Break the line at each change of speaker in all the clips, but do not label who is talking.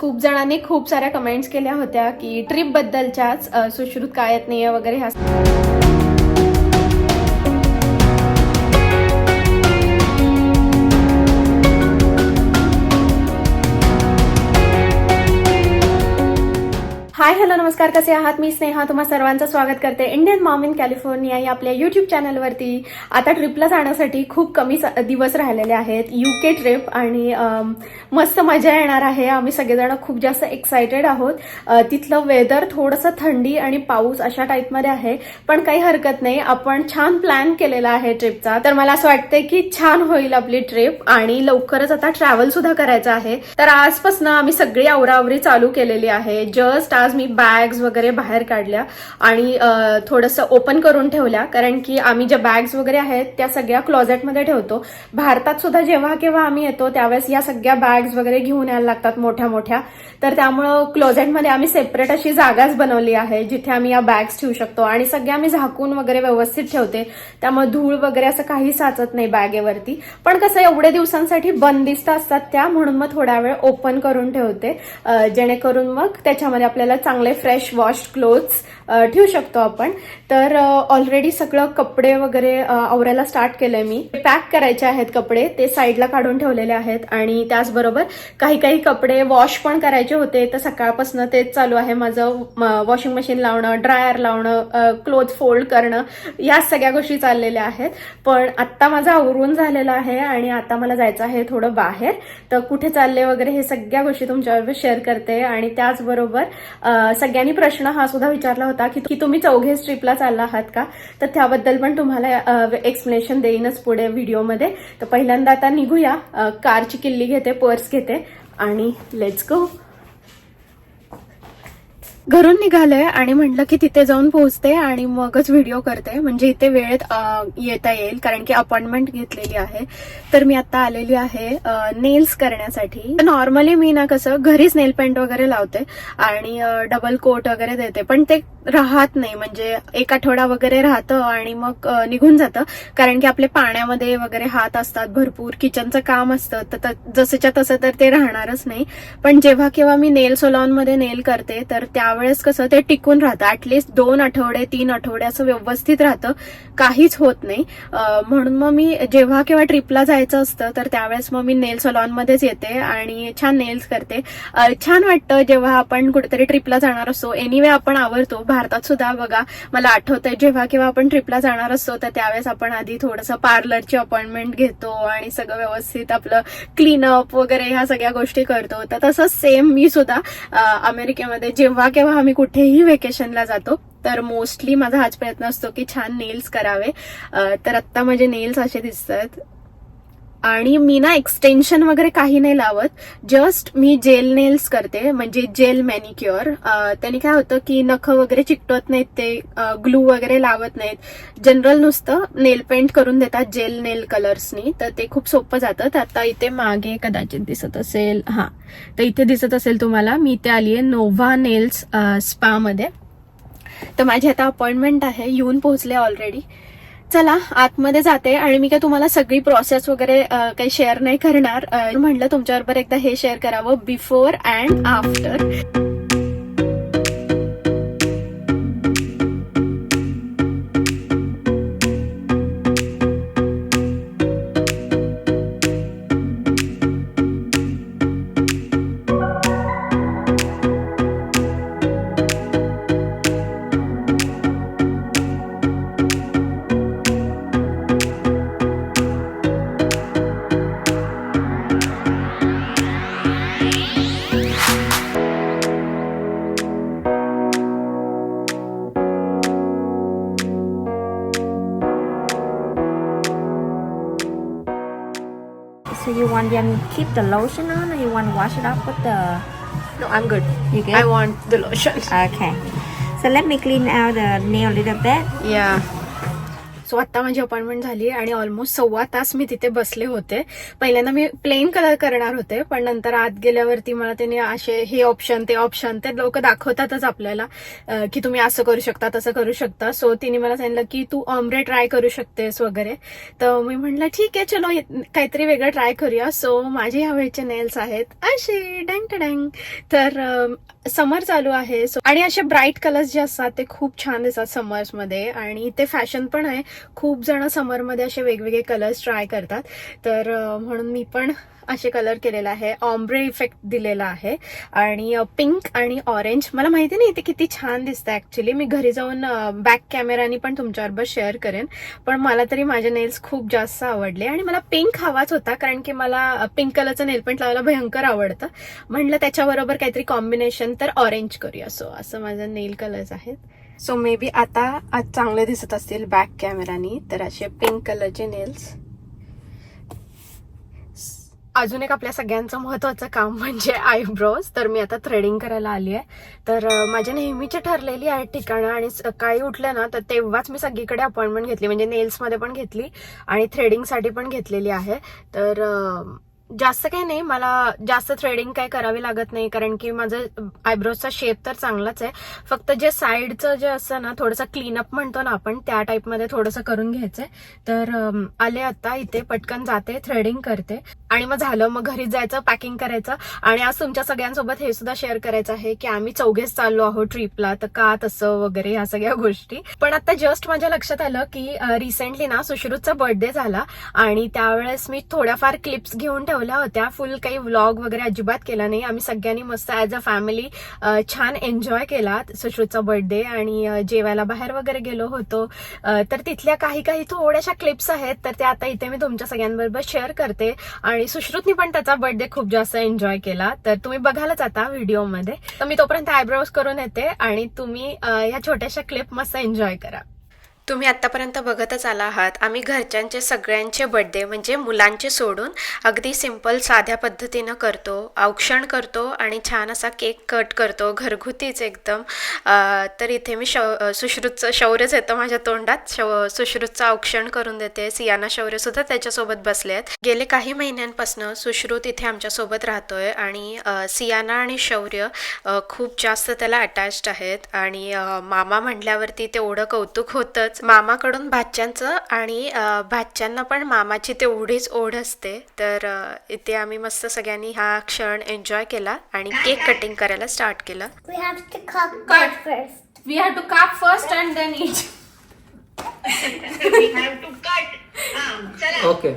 खूप जणांनी खूप साऱ्या कमेंट्स केल्या होत्या की ट्रिप बद्दलच्याच सुश्रुत काय येत वगैरे ह्या हाय हॅलो नमस्कार. कसे आहात? मी स्नेहा. तुम्हा सर्वांचं स्वागत करते. इंडियन मॉम इन कॅलिफोर्निया या आपल्या युट्यूब चॅनलवरती आता ट्रिपला जाण्यासाठी खूप कमी स- दिवस राहिलेले आहेत. युके ट्रिप आणि मस्त मजा येणार आहे. आम्ही सगळेजण खूप जास्त एक्सायटेड आहोत. तिथलं वेदर थोडंसं थंडी आणि पाऊस अशा टाईपमध्ये आहे. पण काही हरकत नाही. आपण छान प्लॅन केलेला आहे ट्रिपचा तर मला असं वाटतंय की छान होईल आपली ट्रिप आणि लवकरच आता ट्रॅव्हल सुद्धा करायचं आहे. तर आजपासून आम्ही सगळी आवरावरी चालू केलेली आहे. जस्ट आज मी बॅग्स वगैरे बाहेर काढल्या आणि थोडंसं ओपन करून ठेवल्या. कारण की आम्ही ज्या बॅग्स वगैरे आहेत त्या सगळ्या क्लोजेटमध्ये ठेवतो. भारतात सुद्धा जेव्हा केव्हा आम्ही येतो त्यावेळेस या सगळ्या बॅग्स वगैरे घेऊन यायला लागतात मोठ्या मोठ्या. तर त्यामुळं क्लोजेटमध्ये आम्ही सेपरेट अशी जागाच बनवली आहे जिथे आम्ही या बॅग्स ठेवू शकतो. आणि सगळ्या आम्ही झाकून वगैरे व्यवस्थित ठेवते. त्यामुळे धूळ वगैरे असं काही साचत नाही बॅगेवरती. पण कसं एवढ्या दिवसांसाठी बंदिस्त असतात त्या म्हणून मग थोडा वेळ ओपन करून ठेवते. जेणेकरून मग त्याच्यामध्ये आपल्याला चांगले फ्रेश वॉश क्लोथ्स ठेवू शकतो आपण. तर ऑलरेडी सगळं कपडे वगैरे आवरायला स्टार्ट केलंय मी. पॅक करायचे आहेत कपडे ते साईडला काढून ठेवलेले आहेत आणि त्याचबरोबर काही काही कपडे वॉश पण करायचे होते. तर सकाळपासून तेच चालू आहे माझं वॉशिंग मशीन लावणं ड्रायर लावणं क्लोथ फोल्ड करणं या सगळ्या गोष्टी चाललेल्या आहेत. पण आत्ता माझं आवरून झालेलं आहे आणि आता मला जायचं आहे थोडं बाहेर. तर कुठे चालले वगैरे हे सगळ्या गोष्टी तुमच्याबरोबर शेअर करते आणि त्याचबरोबर सगळ्यांनी प्रश्न हा सुद्धा विचारला होता की तुम्ही चौघेच ट्रिपला चालला आहात का? तर त्याबद्दल पण तुम्हाला एक्सप्लेनेशन देईनच पुढे व्हिडिओमध्ये तर पहिल्यांदा आता निघूया. कारची किल्ली घेते पर्स घेते. आणि लेट्स गो घरून निघालंय आणि म्हटलं की तिथे जाऊन पोहोचते आणि मगच व्हिडिओ करते. म्हणजे इथे वेळेत येता येईल कारण की अपॉइंटमेंट घेतलेली आहे. तर मी आता आलेली आहे नेल्स करण्यासाठी. नॉर्मली मी ना कसं घरीच नेल पेंट वगैरे लावते आणि डबल कोट वगैरे देते. पण ते राहत नाही. म्हणजे एक आठवडा वगैरे राहतं आणि मग निघून जातं. कारण की आपले पाण्यामध्ये वगैरे हात असतात भरपूर. किचनचं काम असतं. तर जसंच्या तसं तर ते राहणारच नाही. पण जेव्हा केव्हा मी नेल सोलॉनमध्ये नेल करते तर त्या त्यावेळेस कसं ते टिकून राहतं. ऍटलिस्ट दोन आठवडे तीन आठवडे असं व्यवस्थित राहतं. काहीच होत नाही. म्हणून मग मी जेव्हा केव्हा ट्रिपला जायचं असतं तर त्यावेळेस मग मी नेल सलॉन मध्येच येते आणि छान नेल्स करते. छान वाटतं जेव्हा आपण कुठेतरी ट्रिपला जाणार असतो एनिवे आपण आवडतो भारतात सुद्धा बघा मला आठवतंय जेव्हा केव्हा आपण ट्रिपला जाणार असतो तर त्यावेळेस आपण आधी थोडंसं पार्लरची अपॉइंटमेंट घेतो आणि सगळं व्यवस्थित आपलं क्लीनअप वगैरे ह्या सगळ्या गोष्टी करतो. तर तसंच सेम मी सुद्धा अमेरिकेमध्ये जेव्हा केव्हा आम्ही कुठेही व्हेकेशनला जातो तर मोस्टली माझा हाच प्रयत्न असतो की छान नेल्स करावे. तर आत्ता माझे नेल्स असे दिसतात आणि मी ना एक्सटेन्शन वगैरे काही नाही लावत. जस्ट मी जेल नेल्स करते म्हणजे जेल मॅनिक्युअर त्याने काय होतं की नख वगैरे चिकटवत नाहीत ते ग्लू वगैरे लावत नाहीत. जनरल नुसतं नेल पेंट करून देतात जेल नेल कलर्सनी तर ते खूप सोपं जातं. तर आता इथे मागे कदाचित दिसत असेल हा. तर इथे दिसत असेल तुम्हाला मी इथे आली आहे नोव्हा नेल्स स्पा मध्ये. तर माझी आता अपॉइंटमेंट आहे येऊन पोहोचले ऑलरेडी चला आतमध्ये जाते आणि मी काय तुम्हाला सगळी प्रोसेस वगैरे काही शेअर नाही करणार. म्हणलं तुमच्याबरोबर एकदा हे शेअर करावं before and after
want them keep the lotion on or you want to wash it off with the
No, I'm good.
You good?
I want the lotion.
Okay. So let me clean out the nail a little bit.
Yeah. So आत्ता माझी appointment झाली आणि almost सव्वा तास मी तिथे बसले होते. पहिल्यांदा मी प्लेन कलर करणार होते पण नंतर आत गेल्यावरती मला त्यांनी असे हे ऑप्शन ते ऑप्शन ते लोक दाखवतातच आपल्याला की तुम्ही असं करू शकता तसं करू शकता. सो तिने मला सांगितलं की तू ऑमरे ट्राय करू शकतेस वगैरे. तर मी म्हटलं ठीक आहे चलो काहीतरी वेगळं ट्राय करूया. सो माझे ह्यावेळचे नेल्स आहेत असे डँग डँग. तर समर चालू आहे. सो आणि असे ब्राईट कलर्स जे असतात ते खूप छान दिसतात समर्समध्ये आणि ते फॅशन पण आहे. खूप जण समरमध्ये असे वेगवेगळे कलर्स ट्राय करतात. तर म्हणून मी पण असे कलर केलेला आहे. ऑम्ब्रे इफेक्ट दिलेला आहे. आणि पिंक आणि ऑरेंज मला माहिती नाही ते किती छान दिसतं ऍक्च्युली मी घरी जाऊन बॅक कॅमेरानी पण तुमच्याबरोबर शेअर करेन. पण मला तरी माझे नेल्स खूप जास्त आवडले. आणि मला पिंक हवाच होता कारण की मला पिंक कलरचं नेल पेंट लावायला भयंकर आवडतं. म्हणलं त्याच्याबरोबर काहीतरी कॉम्बिनेशन तर ऑरेंज करूया. सो असं माझं नेल कलर्स आहेत. सो मे बी आता आज चांगले दिसत असतील बॅक कॅमेरानी तर असे पिंक कलरचे नेल्स अजून एक आपल्या सगळ्यांचं महत्वाचं काम म्हणजे आयब्रोज तर मी आता थ्रेडिंग करायला आली आहे. तर माझ्या नेहमीची ठरलेली आहेत ठिकाणं आणि सकाळी उठलं ना तर तेव्हाच मी सगळीकडे अपॉइंटमेंट घेतली. म्हणजे नेल्समध्ये पण घेतली आणि थ्रेडिंगसाठी पण घेतलेली आहे. तर जास्त काही नाही मला जास्त थ्रेडिंग काही करावी लागत नाही कारण की माझं आयब्रोजचा शेप तर चांगलाच आहे. फक्त जे साईडचं जे असतं ना थोडंसं क्लीनअप म्हणतो ना आपण त्या टाईपमध्ये थोडंसं करून घ्यायचंय. तर आले आता इथे पटकन जाते थ्रेडिंग करते. आणि मग झालं मग घरी जायचं पॅकिंग करायचं. आणि आज तुमच्या सगळ्यांसोबत हे सुद्धा शेअर करायचं आहे की आम्ही चौघेच चाललो आहोत ट्रिपला तर का तसं वगैरे ह्या सगळ्या गोष्टी. पण आता जस्ट माझ्या लक्षात आलं की रिसेंटली ना सुश्रुतचा बर्थडे झाला. आणि त्यावेळेस मी थोड्याफार क्लिप्स घेऊन ठेवल्या होत्या. फुल काही व्लॉग वगैरे अजिबात केला नाही. आम्ही सगळ्यांनी मस्त ॲज अ फॅमिली छान एन्जॉय केला सुश्रुतचा बर्थडे आणि जेवायला बाहेर वगैरे गेलो होतो. तर तिथल्या काही काही थोड्याशा क्लिप्स आहेत तर त्या आता इथे मी तुमच्या सगळ्यांबरोबर शेअर करते. आणि सुश्रुतनी पण त्याचा बर्थडे खूप जास्त एन्जॉय केला. तर तुम्ही बघालच आता व्हिडिओमध्ये तर मी तोपर्यंत आयब्रोज करून येते आणि तुम्ही ह्या छोट्याशा क्लिप मस्त एन्जॉय करा. तुम्ही आत्तापर्यंत बघतच आला आहात. आम्ही घरच्यांचे सगळ्यांचे बड्डे म्हणजे मुलांचे सोडून अगदी सिंपल साध्या पद्धतीनं करतो. औक्षण करतो आणि छान असा केक कट करतो. घरगुतीच एकदम तर इथे मी शौ सुश्रुतचं शौर्यच येतं माझ्या तोंडात. शौ सुश्रुतचं औक्षण करून देते. सियाना शौर्यसुद्धा त्याच्यासोबत बसले आहेत. गेले काही महिन्यांपासून सुश्रुत इथे आमच्यासोबत राहतोय आणि सियाना आणि शौर्य खूप जास्त त्याला अटॅच्ड आहेत. आणि मामा म्हटल्यावरती तेवढं कौतुक होतंच. मामाकडून भाच्यांचं आणि भाच्यांना पण मामाची तेवढीच ओढ असते तर इथे आम्ही मस्त सगळ्यांनी हा क्षण एन्जॉय केला आणि केक कटिंग करायला स्टार्ट केलं
We have to cut that first.
We have to काप first and then it
we have to cut. Um, चला.
Okay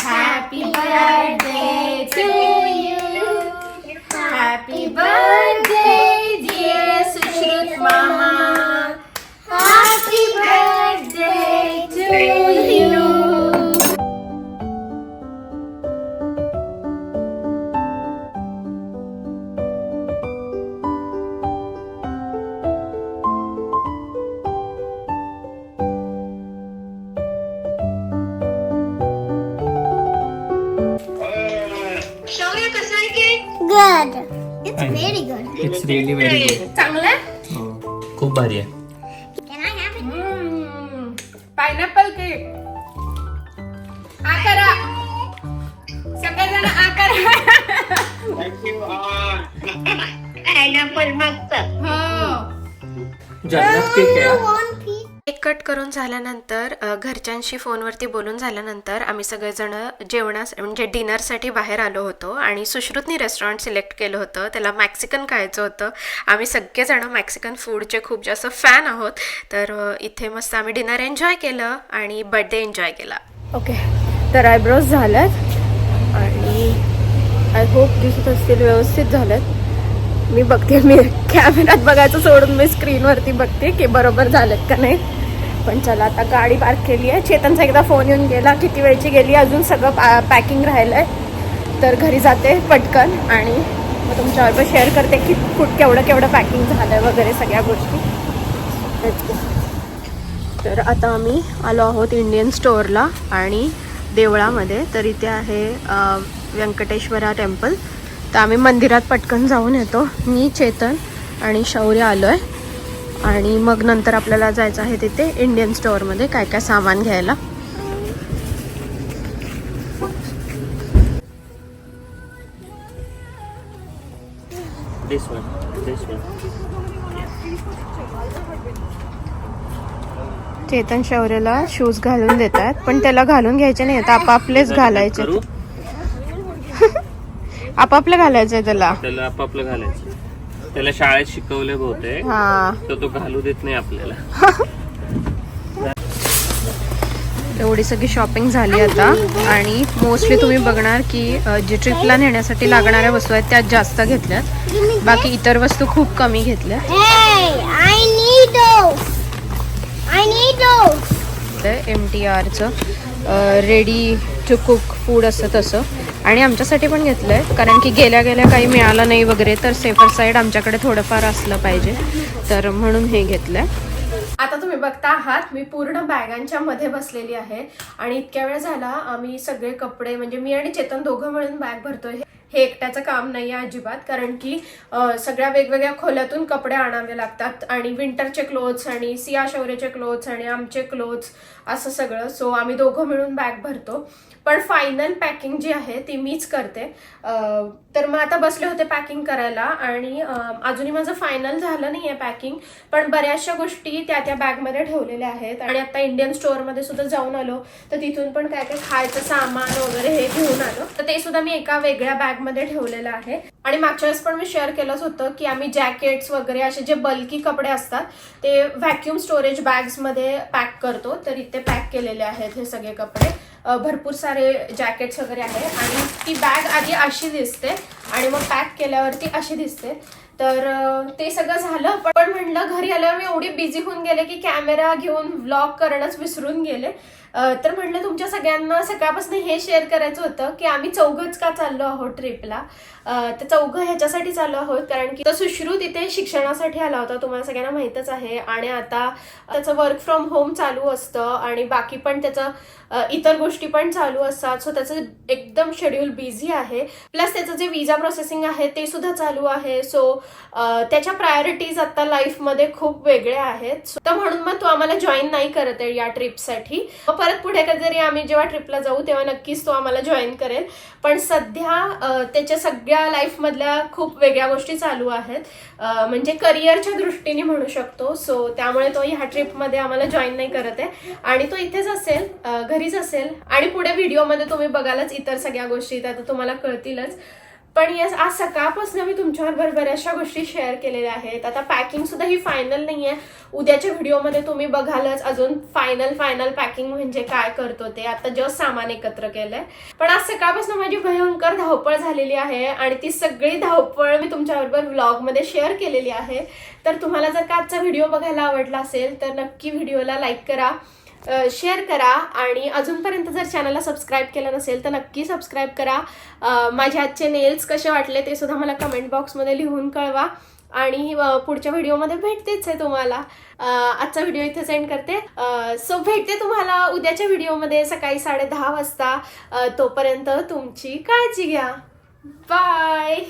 Happy birthday to you.
Good. It's very good.
It's really very good
चांगलं?
हो. खूप भारी आहे.
Can I have it?
Pineapple cake आ करा सगळेजण आ करा
थँक्यू पायनॅपल मस्त
हो.
जन्नत केक आहे. हा.
कट करून झाल्यानंतर घरच्यांशी फोनवरती बोलून झाल्यानंतर आम्ही सगळेजण जेवणास म्हणजे डिनरसाठी बाहेर आलो होतो आणि सुश्रुतनी रेस्टॉरंट सिलेक्ट केलं होतं. त्याला मॅक्सिकन खायचं होतं. आम्ही सगळेजण मॅक्सिकन फूडचे खूप जास्त फॅन आहोत. तर इथे मस्त आम्ही डिनर एन्जॉय केलं आणि बर्थडे एन्जॉय केला. ओके. तर आयब्रोज झाल्यात आणि आय होप दिसत असतील व्यवस्थित झाल्यात. मी बघते मी कॅमेऱ्यात बघायचं सोडून मी स्क्रीनवरती बघते की बरोबर झालेत का नाही. पण चला आता गाडी पार्क केली आहे. चेतनचा एकदा फोन येऊन गेला किती वेळची गेली अजून सगळं पॅ पॅकिंग राहिलं आहे तर घरी जाते पटकन आणि मग तुमच्याबरोबर शेअर करते की कुठ केवढं केवढं पॅकिंग झालं आहे वगैरे सगळ्या गोष्टी. तर आता आम्ही आलो आहोत इंडियन स्टोअरला आणि देवळामध्ये. तर इथे आहे व्यंकटेश्वरा टेम्पल तर आम्ही मंदिरात पटकन जाऊन येतो. मी चेतन आणि शौर्य आलो आहे आणि मग नंतर आपल्याला जायचं आहे तिथे इंडियन स्टोअरमध्ये काय काय सामान घ्यायला.
This one this one
Chetan शौर्यला shoes घालून देतात पण त्याला घालून घ्यायचे नाही आता आपापलेच घालायचे आपापलं घालायचंय त्याला.
आपापलं घालायचं त्याला शाळेत शिकवले होते
हा.
तर तो घालू देत नाही आपल्याला.
एवढी सगळी शॉपिंग झाली आता. आणि मोस्टली तुम्ही बघणार की जी ट्रिपला नेण्यासाठी लागणाऱ्या वस्तू आहेत त्या जास्त घेतल्यात. बाकी इतर वस्तू खूप कमी घेतल्या
Hey, I need those. I need those.
M T आरचं ready to cook food असतं तसं. आणि आमच्यासाठी पण घेतलं आहे कारण की गेल्या गेल्या काही मिळालं नाही वगैरे तर सेफर साईड आमच्याकडे थोडंफार असलं पाहिजे. तर म्हणून हे घेतलं आहे आता तुम्ही बघता आहात मी पूर्ण बॅगांच्या मध्ये बसलेली आहे. आणि इतक्या वेळ झाला आम्ही सगळे कपडे म्हणजे मी आणि चेतन दोघं मिळून बॅग भरतोय. हे एकट्याचं काम नाही आहे अजिबात कारण की सगळ्या वेगवेगळ्या खोल्यातून कपडे आणावे लागतात. आणि विंटरचे क्लोथ्स आणि सिया शौर्यचे क्लोथ्स आणि आमचे क्लोथ्स असं सगळं. सो आम्ही दोघं मिळून बॅग भरतो. पण फायनल पॅकिंग जी आहे ती मीच करते. तर मग आता बसले होते पॅकिंग करायला आणि अजूनही माझं फायनल झालं नाही आहे पॅकिंग पण बऱ्याचशा गोष्टी त्या त्या बॅगमध्ये ठेवलेल्या आहेत. आणि आता इंडियन स्टोअरमध्ये सुद्धा जाऊन आलो. तर तिथून पण काय काय खायचं सामान वगैरे हे घेऊन आलो. तर ते सुद्धा मी एका वेगळ्या बॅगमध्ये ठेवलेलं आहे. आणि मागच्या वेळेस पण मी शेअर केलंच होतं की आम्ही जॅकेट्स वगैरे असे जे बल्की कपडे असतात ते व्हॅक्युम स्टोरेज बॅग्समध्ये पॅक करतो. तर इथे पॅक केलेले आहेत हे सगळे कपडे. भरपूर सारे जॅकेट्स वगैरे आहे. आणि ती बॅग आधी अशी दिसते आणि मग पॅक केल्यावरती अशी दिसते. तर ते सगळं झालं. पण- म्हणलं घरी आल्यावर मी एवढी बिझी होऊन गेले की कॅमेरा घेऊन व्लॉग करणंच विसरून गेले. तर म्हटलं तुमच्या सगळ्यांना सकाळपासून हे शेअर करायचं होतं की आम्ही चौघच का चाललो आहोत ट्रिपला तर चौघं ह्याच्यासाठी चाललो आहोत कारण की तो सुश्रुत इथे शिक्षणासाठी आला होता तुम्हाला सगळ्यांना माहीतच आहे. आणि आता त्याचं वर्क फ्रॉम होम चालू असतं आणि बाकी पण त्याचं इतर गोष्टी पण चालू असतात. सो त्याचं एकदम शेड्यूल बिझी आहे. प्लस त्याचं जे विजा प्रोसेसिंग आहे ते सुद्धा चालू आहे. सो त्याच्या प्रायोरिटीज आता लाईफमध्ये खूप वेगळ्या आहेत. तर म्हणून मग तो आम्हाला जॉईन नाही करत आहे या ट्रिपसाठी परत पुढे जरी आम्ही जेव्हा ट्रिपला जाऊ तेव्हा नक्कीच तो आम्हाला जॉईन करेल. पण सध्या त्याच्या सगळ्या लाईफमधल्या खूप वेगळ्या गोष्टी चालू आहेत. म्हणजे करिअरच्या दृष्टीने म्हणू शकतो. सो त्यामुळे तो ह्या ट्रिपमध्ये आम्हाला जॉईन नाही करत आहे. आणि तो इथेच असेल घरीच असेल. आणि पुढे व्हिडिओमध्ये तुम्ही बघालच इतर सगळ्या गोष्टी त्या तर तुम्हाला कळतीलच. पण यस आज सकाळपासून मी तुमच्याबरोबर बऱ्याचशा गोष्टी शेअर केलेल्या आहेत. आता पॅकिंग सुद्धा ही फायनल नाही आहे उद्याच्या व्हिडिओमध्ये तुम्ही बघालच अजून फायनल फायनल पॅकिंग म्हणजे काय करतो ते. आता जस्ट सामान एकत्र केलंय. पण आज सकाळपासून माझी भयंकर धावपळ झालेली आहे आणि ती सगळी धावपळ मी तुमच्याबरोबर व्लॉगमध्ये शेअर केलेली आहे. तर तुम्हाला जर का आजचा व्हिडिओ बघायला आवडला असेल तर नक्की व्हिडिओला लाईक करा. शेअर करा आणि अजूनपर्यंत जर चॅनलला सबस्क्राईब केलं नसेल तर नक्की सबस्क्राईब करा. माझ्या माझे आजचे नेल्स कसे वाटले ते सुद्धा मला कमेंट बॉक्समध्ये लिहून कळवा आणि पुढच्या व्हिडिओमध्ये भेटतेच आहे तुम्हाला. आजचा व्हिडिओ इथे सेंड करते. सो भेटते तुम्हाला उद्याच्या व्हिडिओमध्ये सकाळी साडे दहा वाजता तोपर्यंत तुमची काळजी घ्या. बाय